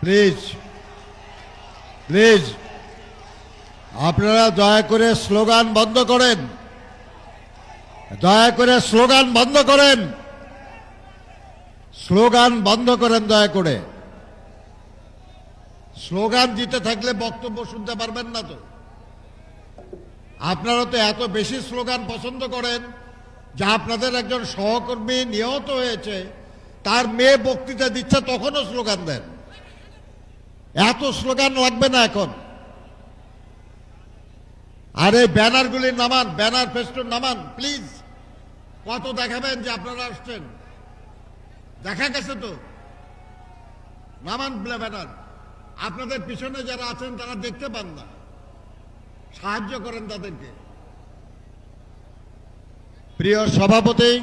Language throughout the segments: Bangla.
প্লিজ প্লিজ, আপনারা দয়া করে স্লোগান বন্ধ করেন। দয়া করে স্লোগান বন্ধ করেন। স্লোগান বন্ধ করেন দয়া করে। স্লোগান দিতে থাকলে বক্তব্য শুনতে পারবেন না তো। আপনারা তো এত বেশি স্লোগান পছন্দ করেন যা আপনাদের একজন সহকর্মী নিহত হয়েছে, তার মেয়ে বক্তৃতা দিচ্ছে, তখনও স্লোগান দেন। এত স্লোগান লাগবে না এখন। আরে ব্যানারগুলি নামান, ব্যানার ফেস্টুন নামান, প্লিজ। কত দেখাবেন যে আপনারা আসছেন। দেখা গেছে তো। নামান ব্যানার। আপনাদের পিছনে যারা আছেন, তারা দেখতে পান না। সাহায্য করেন তাদেরকে। প্রিয় সভাপতি,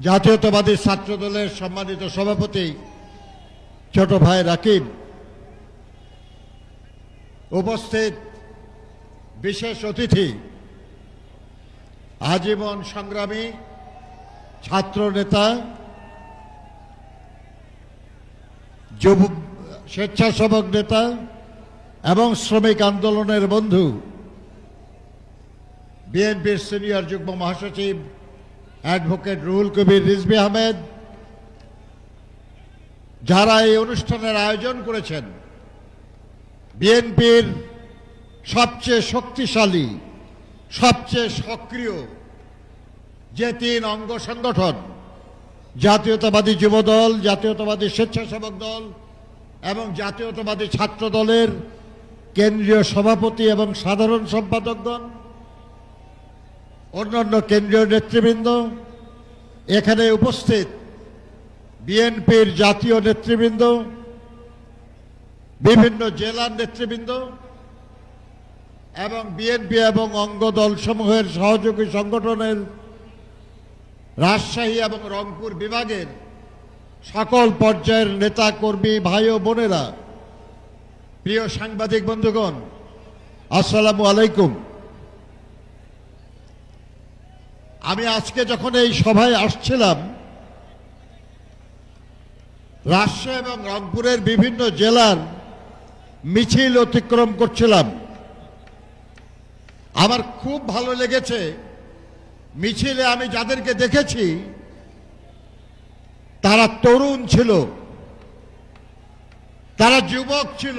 জাতীয়তাবাদী ছাত্র দলের সম্মানিত সভাপতি ছোট ভাই রাকিব, উপস্থিত বিশেষ অতিথি, আজীবন সংগ্রামী ছাত্র নেতা, যুব, স্বেচ্ছাসেবক নেতা এবং শ্রমিক আন্দোলনের বন্ধু, বিএনপির সিনিয়র যুগ্ম মহাসচিব অ্যাডভোকেট রুহুল কবির রিজবি আহমেদ যারা এই অনুষ্ঠানের আয়োজন করেছেন, বিএনপির সবচেয়ে শক্তিশালী, সবচেয়ে সক্রিয় যে তিন অঙ্গ সংগঠন, জাতীয়তাবাদী যুবদল, জাতীয়তাবাদী স্বেচ্ছাসেবক দল এবং জাতীয়তাবাদী ছাত্র দলের কেন্দ্রীয় সভাপতি এবং সাধারণ সম্পাদকগণ অন্যান্য কেন্দ্রীয় নেতৃবৃন্দ এখানে উপস্থিত। বিএনপির জাতীয় নেতৃবৃন্দ, বিভিন্ন জেলার নেতৃবৃন্দ এবং বিএনপি এবং অঙ্গ দলসমূহের সহযোগী সংগঠনের রাজশাহী এবং রংপুর বিভাগের সকল পর্যায়ের নেতা, কর্মী, ভাই ও বোনেরা, প্রিয় সাংবাদিক বন্ধুগণ, আসসালামু আলাইকুম। আমি আজকে যখন এই সভায় আসছিলাম রাজশাহী এবং রংপুরের বিভিন্ন জেলার মিছিল অতিক্রম করছিলাম। আমার খুব ভালো লেগেছে। মিছিলে আমি যাদেরকে দেখেছি, তারা তরুণ ছিল, তারা যুবক ছিল।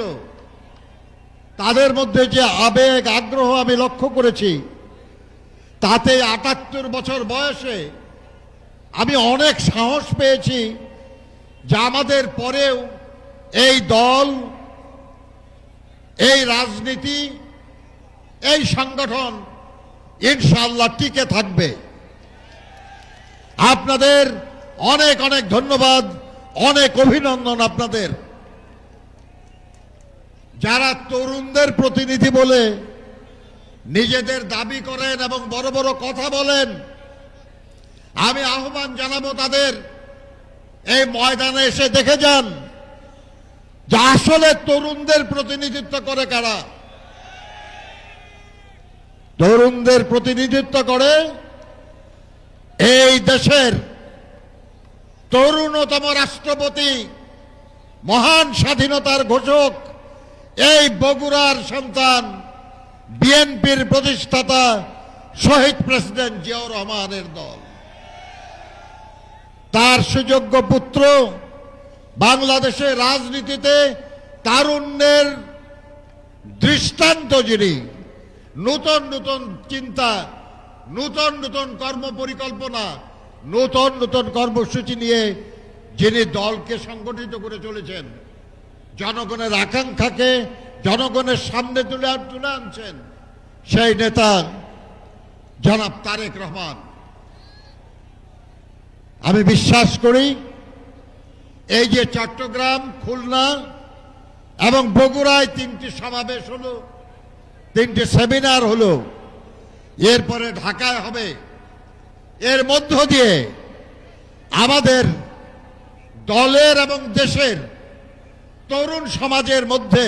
তাদের মধ্যে যে আবেগ, আগ্রহ আমি লক্ষ্য করেছি, তাতে আটাত্তর বছর বয়সে আমি অনেক সাহস পেয়েছি। যে আমাদের পরেও এই দল, এই রাজনীতি, এই সংগঠন ইনশাল্লাহ টিকে থাকবে। আপনাদের অনেক অনেক ধন্যবাদ, অনেক অভিনন্দন আপনাদের। যারা তরুণদের প্রতিনিধি বলে নিজেদের দাবি করেন এবং বড় বড় কথা বলেন, আমি আহ্বান জানাব তাদের এই ময়দানে এসে দেখে যান যে আসলে তরুণদের প্রতিনিধিত্ব করে কারা। তরুণদের প্রতিনিধিত্ব করে এই দেশের তরুণতম রাষ্ট্রপতি, মহান স্বাধীনতার ঘোষক, এই বগুড়ার সন্তান, বিএনপির প্রতিষ্ঠাতা শহীদ প্রেসিডেন্ট জিয়াউর রহমানের দল। তার সুযোগ্য পুত্র বাংলাদেশের রাজনীতিতে তারুণ্যের দৃষ্টান্ত যিনি, নূতন নূতন চিন্তা, নূতন নূতন কর্ম পরিকল্পনা নূতন নূতন কর্মসূচি নিয়ে যিনি দলকে সংগঠিত করে চলেছেন, জনগণের আকাঙ্ক্ষাকে জনগণের সামনে তুলে তুলে আনছেন, সেই নেতা জনাব তারেক রহমান। আমি বিশ্বাস করি এই যে চট্টগ্রাম, খুলনা এবং বগুড়ায় তিনটি সমাবেশ হলো, তিনটি সেমিনার হলো। এরপরে ঢাকায় হবে। এর মধ্য দিয়ে আমাদের দলের এবং দেশের তরুণ সমাজের মধ্যে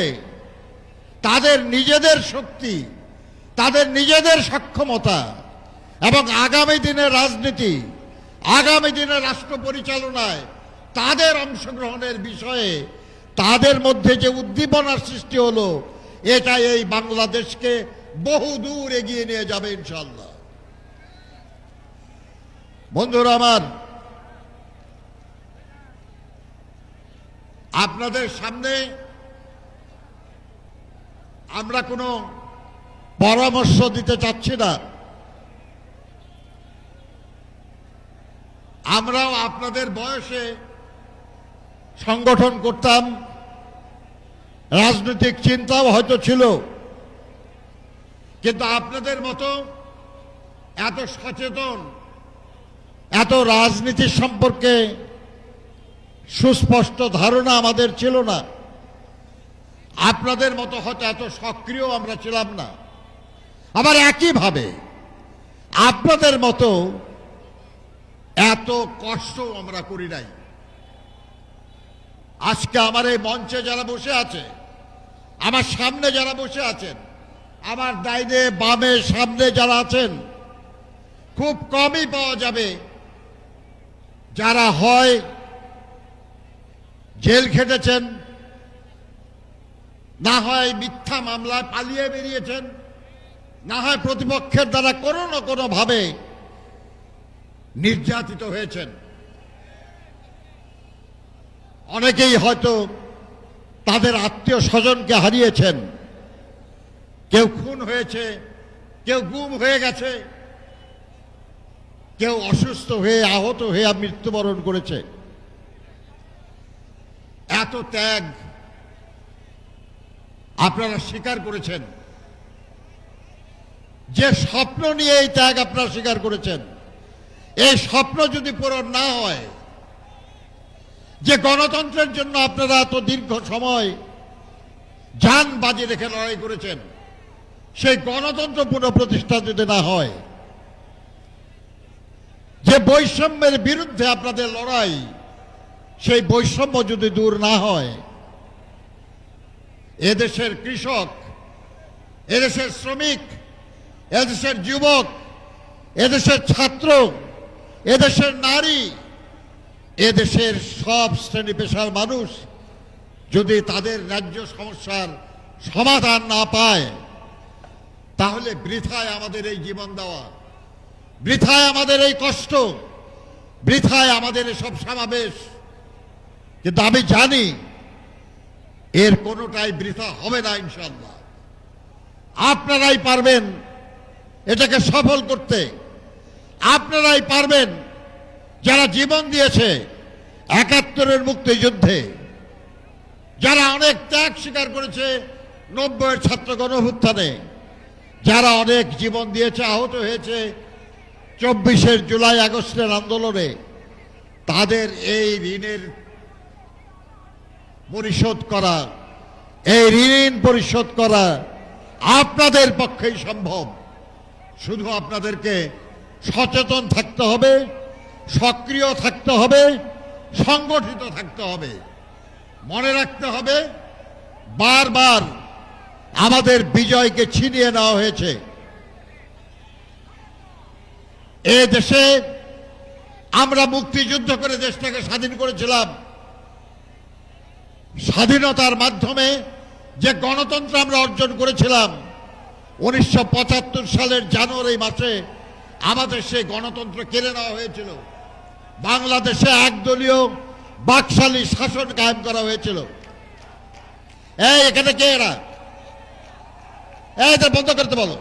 তাদের নিজেদের শক্তি, তাদের নিজেদের সক্ষমতা এবং আগামী দিনের রাজনীতি আগামী দিনে রাষ্ট্র পরিচালনায় তাদের অংশগ্রহণের বিষয়ে তাদের মধ্যে যে উদ্দীপনার সৃষ্টি হলো, এটা এই বাংলাদেশকে বহু দূর এগিয়ে নিয়ে যাবে ইনশাল্লাহ বন্ধুরা আমার, আপনাদের সামনে আমরা কোনো পরামর্শ দিতে চাচ্ছি না। আমরাও আপনাদের বয়সে সংগঠন করতাম। রাজনৈতিক চিন্তাও হয়তো ছিল। কিন্তু আপনাদের মতো এত সচেতন, এত রাজনীতির সম্পর্কে সুস্পষ্ট ধারণা আমাদের ছিল না। আপনাদের মতো হয়তো এত সক্রিয় আমরা ছিলাম না। আবার একইভাবে আপনাদের মতো এত কষ্ট আমরা করি নাই। আজকে আমার এই মঞ্চে যারা বসে আছে, আমার সামনে যারা বসে আছেন, আমার ডাইনে, বামে, সামনে যারা আছেন, খুব কমই পাওয়া যাবে যারা হয় জেল খেটেছেন, না হয় মিথ্যা মামলায় পালিয়ে বেরিয়েছেন, না হয় প্রতিপক্ষের দ্বারা কোনো না কোনো ভাবে নির্যাতিত হয়েছেন। অনেকেই হয়তো তাদের আত্মীয় স্বজনকে হারিয়েছেন। কেউ খুন হয়েছে, কেউ গুম হয়ে গেছে, কেউ অসুস্থ হয়ে আহত হয়ে মৃত্যুবরণ করেছে। এত ত্যাগ আপনারা স্বীকার করেছেন। যে স্বপ্ন নিয়ে এই ত্যাগ আপনারা স্বীকার করেছেন। এই স্বপ্ন যদি পূরণ না হয়, যে গণতন্ত্রের জন্য আপনারা এত দীর্ঘ সময় যান বাজি রেখে লড়াই করেছেন, সেই গণতন্ত্র পুনঃপ্রতিষ্ঠা যদি না হয়, যে বৈষম্যের বিরুদ্ধে আপনাদের লড়াই, সেই বৈষম্য যদি দূর না হয়, এদেশের কৃষক, এদেশের শ্রমিক, এদেশের যুবক, এদেশের ছাত্র এদেশের নারী, এদেশের সব শ্রেণি পেশার মানুষ যদি তাদের ন্যায্য সমস্যার সমাধান না পায়, তাহলে বৃথায় আমাদের এই জীবন দেওয়া, বৃথায় আমাদের এই কষ্ট, বৃথায় আমাদের এসব সমাবেশ। কিন্তু আমি জানি এর কোনোটাই বৃথা হবে না ইনশাল্লাহ আপনারাই পারবেন এটাকে সফল করতে। আপনারাই পারবেন। যারা জীবন দিয়েছে, একাত্তরের মুক্তিযুদ্ধে, যারা অনেক ত্যাগ স্বীকার করেছে, নব্বইয়ের ছাত্র গণভুত্থানে যারা অনেক জীবন দিয়েছে, আহত হয়েছে, চব্বিশের জুলাই আগস্টের আন্দোলনে, তাদের এই ঋণের পরিশোধ করা, এই ঋণ পরিশোধ করা আপনাদের পক্ষেই সম্ভব। শুধু আপনাদেরকে সচেতন থাকতে হবে, সক্রিয় থাকতে হবে, সংগঠিত থাকতে হবে। মনে রাখতে হবে, বারবার আমাদের বিজয়কে ছিনিয়ে নেওয়া হয়েছে। এ দেশে আমরা মুক্তিযুদ্ধ করে দেশটাকে স্বাধীন করেছিলাম। স্বাধীনতার মাধ্যমে যে গণতন্ত্র আমরা অর্জন করেছিলাম, উনিশশো পঁচাত্তর সালের জানুয়ারি মাসে আমাদের সেই গণতন্ত্র কেড়ে নেওয়া হয়েছিল। বাংলাদেশে একদলীয় বাকশালী শাসন কায়েম করা হয়েছিল। এই, এখানে কে এরা? এদের বন্ধ করতে বলো।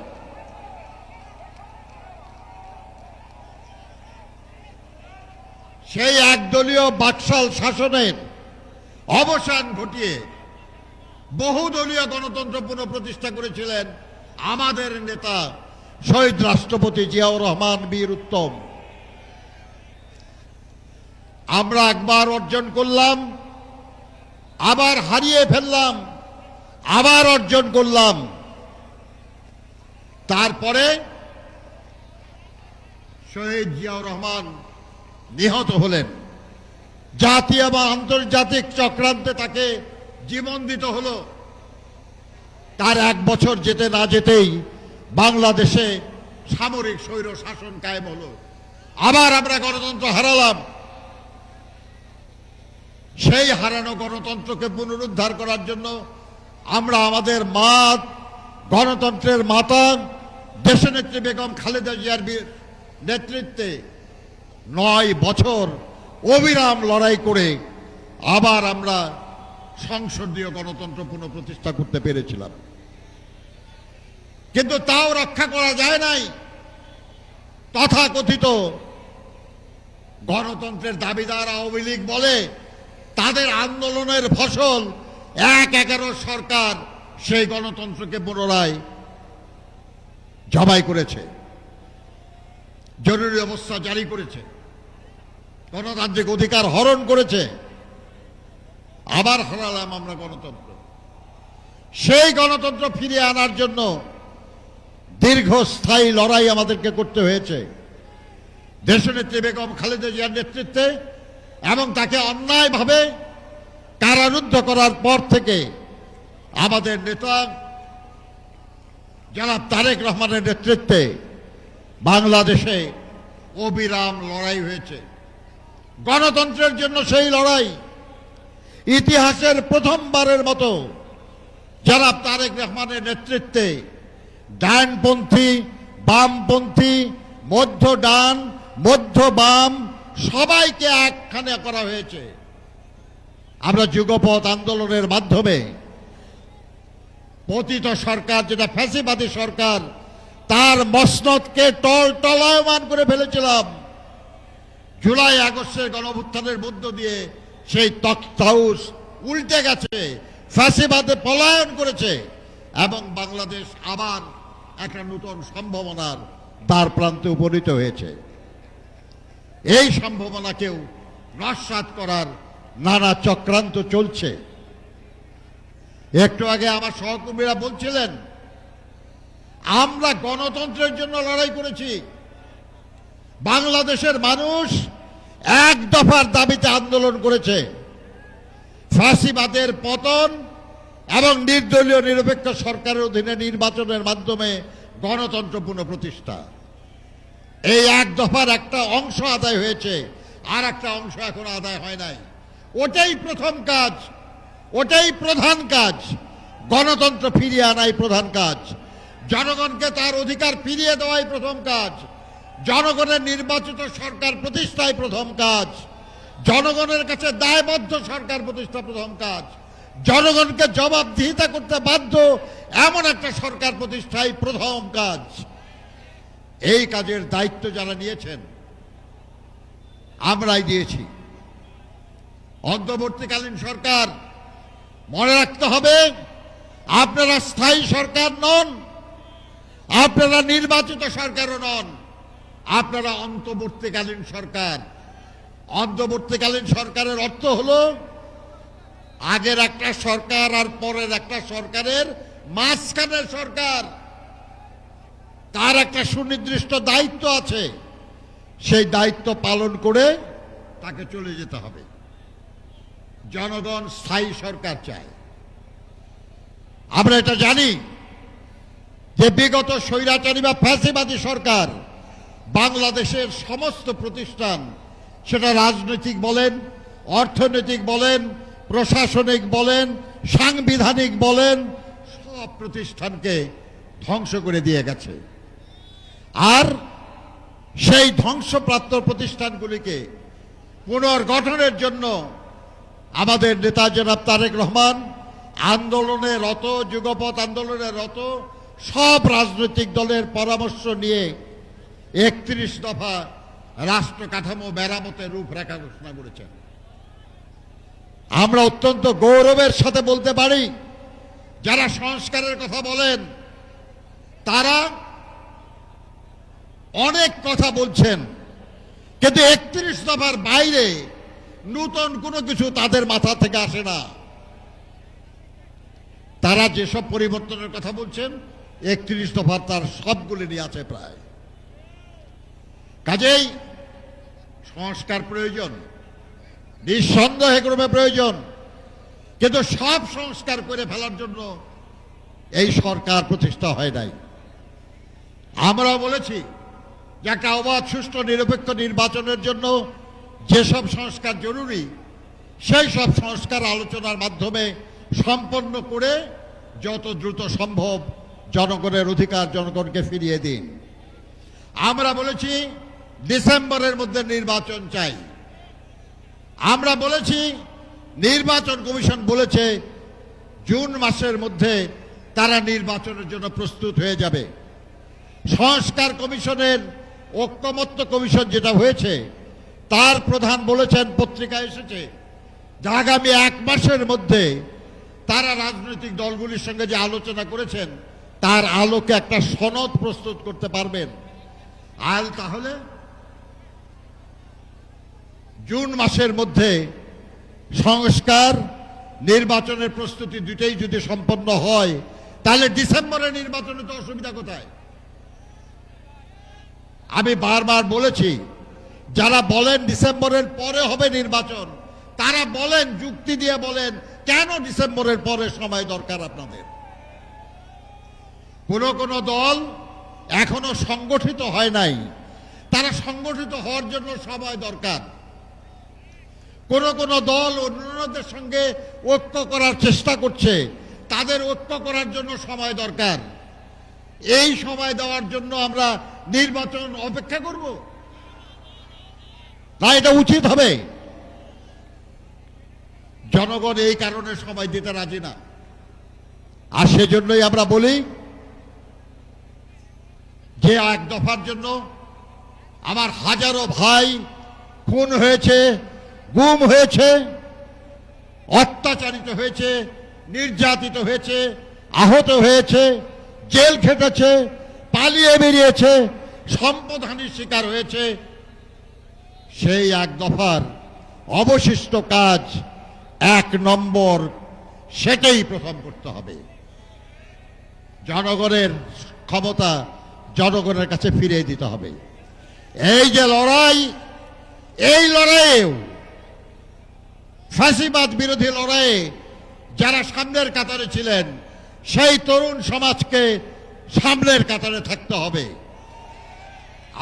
সেই একদলীয় বাকশাল শাসনের অবসান ঘটিয়ে বহুদলীয় গণতন্ত্র পুনঃপ্রতিষ্ঠা করেছিলেন আমাদের নেতা শহীদ রাষ্ট্রপতি জিয়াউর রহমান বীর উত্তম। আমরা একবার অর্জন করলাম, আবার হারিয়ে ফেললাম, আবার অর্জন করলাম। তারপরে শহীদ জিয়াউর রহমান নিহত হলেন। জাতীয় বা আন্তর্জাতিক চক্রান্তে তাকে জীবন দিতে হলো। তার এক বছর যেতে না যেতেই বাংলাদেশে সামরিক স্বৈর শাসন কায়েম হলো। আবার আমরা গণতন্ত্র হারালাম। সেই হারানো গণতন্ত্রকে পুনরুদ্ধার করার জন্য আমরা আমাদের মা গণতন্ত্রের মাতা, দেশনেত্রী বেগম খালেদা জিয়ার নেতৃত্বে নয় বছর অবিরাম লড়াই করে আবার আমরা সংসদীয় গণতন্ত্র পুনঃপ্রতিষ্ঠা করতে পেরেছিলাম। কিন্তু তাও রক্ষা করা যায় নাই। তথাকথিত গণতন্ত্রের দাবিদার আওয়ামী লীগ বলে তাদের আন্দোলনের ফসল এক এগারো সরকার সেই গণতন্ত্রকে পুনরায় জবাই করেছে। জরুরি অবস্থা জারি করেছে। গণতান্ত্রিক অধিকার হরণ করেছে। আবার হারালাম আমরা গণতন্ত্র। সেই গণতন্ত্র ফিরিয়ে আনার জন্য দীর্ঘস্থায়ী লড়াই আমাদেরকে করতে হয়েছে। দেশনেত্রী বেগম খালেদা জিয়ার নেতৃত্বে এবং তাকে অন্যায়ভাবে কারারুদ্ধ করার পর থেকে আমাদের নেতা জনাব তারেক রহমানের নেতৃত্বে বাংলাদেশে অবিরাম লড়াই হয়েছে। গণতন্ত্রের জন্য সেই লড়াই ইতিহাসের প্রথমবারের মতো জনাব তারেক রহমানের নেতৃত্বে ডানপন্থী, বামপন্থী মধ্য ডান মধ্য বাম সবাইকে একখানে করা হয়েছে। আমরা যুগপথ আন্দোলনের মাধ্যমে পতিত সরকার, যেটা ফ্যাসিবাদী সরকার, তার মসনদকে টল টলায়মান করে ফেলেছিলাম। জুলাই আগস্টের গণভুত্থানের মধ্য দিয়ে সেই তক্তাউস উল্টে গেছে, ফ্যাসিবাদে পলায়ন করেছে, এবং বাংলাদেশ আবার একটা নতুন সম্ভাবনার দ্বার প্রান্তে উপনীত হয়েছে। এই সম্ভাবনাকেও নস্বাত করার নানা চক্রান্ত চলছে। একটু আগে আমার সহকর্মীরা বলছিলেন, আমরা গণতন্ত্রের জন্য লড়াই করেছি। বাংলাদেশের মানুষ এক দফার দাবিতে আন্দোলন করেছে। ফাঁসিবাদের পতন এবং নির্দলীয় নিরপেক্ষ সরকারের অধীনে নির্বাচনের মাধ্যমে গণতন্ত্র পুনঃপ্রতিষ্ঠা। এই এক দফার একটা অংশ আদায় হয়েছে আর একটা অংশ এখন আদায় হয় নাই। ওটাই প্রথম কাজ, ওটাই প্রধান কাজ। গণতন্ত্র ফিরিয়ে আনাই প্রধান কাজ। জনগণকে তার অধিকার ফিরিয়ে দেওয়াই প্রথম কাজ। জনগণের নির্বাচিত সরকার প্রতিষ্ঠাই প্রথম কাজ। জনগণের কাছে দায়বদ্ধ সরকার প্রতিষ্ঠা প্রথম কাজ। জনগণকে জবাবদিহিতা করতে বাধ্য এমন একটা সরকার প্রতিষ্ঠাই প্রথম কাজ। এই কাজের দায়িত্ব যারা নিয়েছেন, আমরাই দিয়েছি। অন্তর্বর্তীকালীন সরকার, মনে রাখতে হবে, আপনারা স্থায়ী সরকার নন, আপনারা নির্বাচিত সরকারও নন, আপনারা অন্তর্বর্তীকালীন সরকার। অন্তর্বর্তীকালীন সরকারের অর্থ হলো আগের একটা সরকার আর পরের একটা সরকারের মাঝখানের সরকার। তার একটা সুনির্দিষ্ট দায়িত্ব আছে। সেই দায়িত্ব পালন করে তাকে চলে যেতে হবে। জনগণ স্থায়ী সরকার চায়। আমরা এটা জানি যে বিগত স্বৈরাচারী বা ফ্যাসিবাদী সরকার বাংলাদেশের সমস্ত প্রতিষ্ঠান, সেটা রাজনৈতিক বলেন, অর্থনৈতিক বলেন প্রশাসনিক বলেন, সাংবিধানিক বলেন, সব প্রতিষ্ঠানকে ধ্বংস করে দিয়ে গেছে। আর সেই ধ্বংসপ্রাপ্ত প্রতিষ্ঠানগুলিকে পুনর্গঠনের জন্য আমাদের নেতা জনাব তারেক রহমান আন্দোলনে রত যুগপথ আন্দোলনে রত, সব রাজনৈতিক দলের পরামর্শ নিয়ে একত্রিশ দফা রাষ্ট্র কাঠামো মেরামতের রূপরেখা ঘোষণা করেছেন। আমরা অত্যন্ত গৌরবের সাথে বলতে পারি, যারা সংস্কারের কথা বলেন, তারা অনেক কথা বলছেন, কিন্তু একত্রিশ দফার বাইরে নূতন কোনো কিছু তাদের মাথা থেকে আসে না। তারা যেসব পরিবর্তনের কথা বলছেন, একত্রিশ দফার তার সবগুলি নিয়ে আছে প্রায়। কাজেই সংস্কার প্রয়োজন। নিঃসন্দেহে ক্রমে প্রয়োজন। কিন্তু সব সংস্কার করে ফেলার জন্য এই সরকার প্রতিষ্ঠা হয় নাই। আমরা বলেছি যে একটা অবাধ, সুষ্ঠু, নিরপেক্ষ নির্বাচনের জন্য যেসব সংস্কার জরুরি, সেই সব সংস্কার আলোচনার মাধ্যমে সম্পন্ন করে যত দ্রুত সম্ভব জনগণের অধিকার জনগণকে ফিরিয়ে দিন। আমরা বলেছি, ডিসেম্বরের মধ্যে নির্বাচন চাই। আমরা বলেছি, নির্বাচন কমিশন বলেছে, জুন মাসের মধ্যে তারা নির্বাচনের জন্য প্রস্তুত হয়ে যাবে। সংস্কার কমিশনের ঐক্যমত্য কমিশন যেটা হয়েছে, তার প্রধান বলেছেন পত্রিকায় এসেছে যে আগামী এক মাসের মধ্যে তারা রাজনৈতিক দলগুলির সঙ্গে যে আলোচনা করেছেন, তার আলোকে একটা সনদ প্রস্তুত করতে পারবেন। আল তাহলে জুন মাসের মধ্যে সংস্কার, নির্বাচনের প্রস্তুতি দুটোই যদি সম্পন্ন হয়, তাহলে ডিসেম্বরে নির্বাচনে তো অসুবিধা কোথায়? আমি বারবার বলেছি, যারা বলেন ডিসেম্বরের পরে হবে নির্বাচন, তারা বলেন, যুক্তি দিয়ে বলেন, কেন ডিসেম্বরের পরে সময় দরকার আপনাদের? কোন কোন দল এখনও সংগঠিত হয় নাই। তারা সংগঠিত হওয়ার জন্য সময় দরকার। কোন কোন দল অন্যদের সঙ্গে ঐক্য করার চেষ্টা করছে। তাদের ঐক্য করার জন্য সময় দরকার। এই সময় দেওয়ার জন্য আমরা নির্বাচন অপেক্ষা করব। না, এটা উচিত হবে। জনগণ এই কারণে সময় দিতে রাজি না। আর সেজন্যই আমরা বলি, যে এক দফার জন্য আমার হাজারো ভাই খুন হয়েছে। গুম হয়েছে, অত্যাচারিত হয়েছে, নির্যাতিত হয়েছে, আহত হয়েছে, জেল খেটেছে, পালিয়ে বেরিয়েছে সম্পদহানির শিকার হয়েছে। সেই এক দফার অবশিষ্ট কাজ এক নম্বর সেটাই প্রথম করতে হবে। জনগণের ক্ষমতা জনগণের কাছে ফিরিয়ে দিতে হবে। এই যে লড়াই, এই লড়াইয়েও ফাঁসিবাদ বিরোধী লড়াইয়ে যারা সামনের কাতারে ছিলেন, সেই তরুণ সমাজকে সামনের কাতারে থাকতে হবে।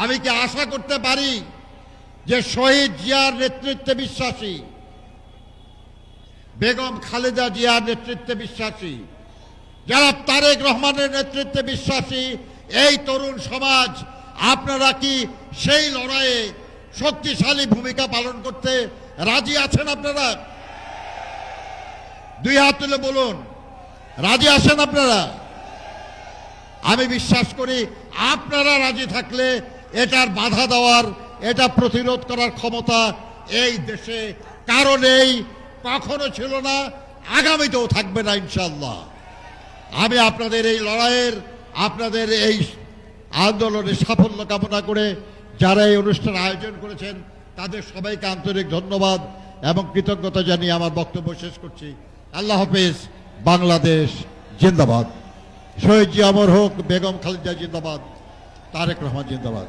আমি কি আশা করতে পারি যে শহীদ জিয়ার নেতৃত্বে বিশ্বাসী, বেগম খালেদা জিয়ার নেতৃত্বে বিশ্বাসী যারা তারেক রহমানের নেতৃত্বে বিশ্বাসী এই তরুণ সমাজ, আপনারা কি সেই লড়াইয়ে শক্তিশালী ভূমিকা পালন করতে রাজি আছেন আপনারা? দুই হাত তুলে বলুন। রাজি আছেন আপনারা? আমি বিশ্বাস করি আপনারা রাজি থাকলে এটার বাধা দেওয়ার, এটা প্রতিরোধ করার ক্ষমতা এই দেশে কারণেই কখনো ছিল না, আগামীতেও থাকবে না ইনশাল্লাহ আমি আপনাদের এই লড়াইয়ের, আপনাদের এই আন্দোলনের সাফল্য কামনা করে যারা এই অনুষ্ঠান আয়োজন করেছেন তাদের সবাইকে আন্তরিক ধন্যবাদ এবং কৃতজ্ঞতা জানিয়ে আমার বক্তব্য শেষ করছি। আল্লাহ হাফেজ, বাংলাদেশ জিন্দাবাদ। শহীদ জি অমর হোক, বেগম খালিদা জিন্দাবাদ, তারেক রহমান জিন্দাবাদ।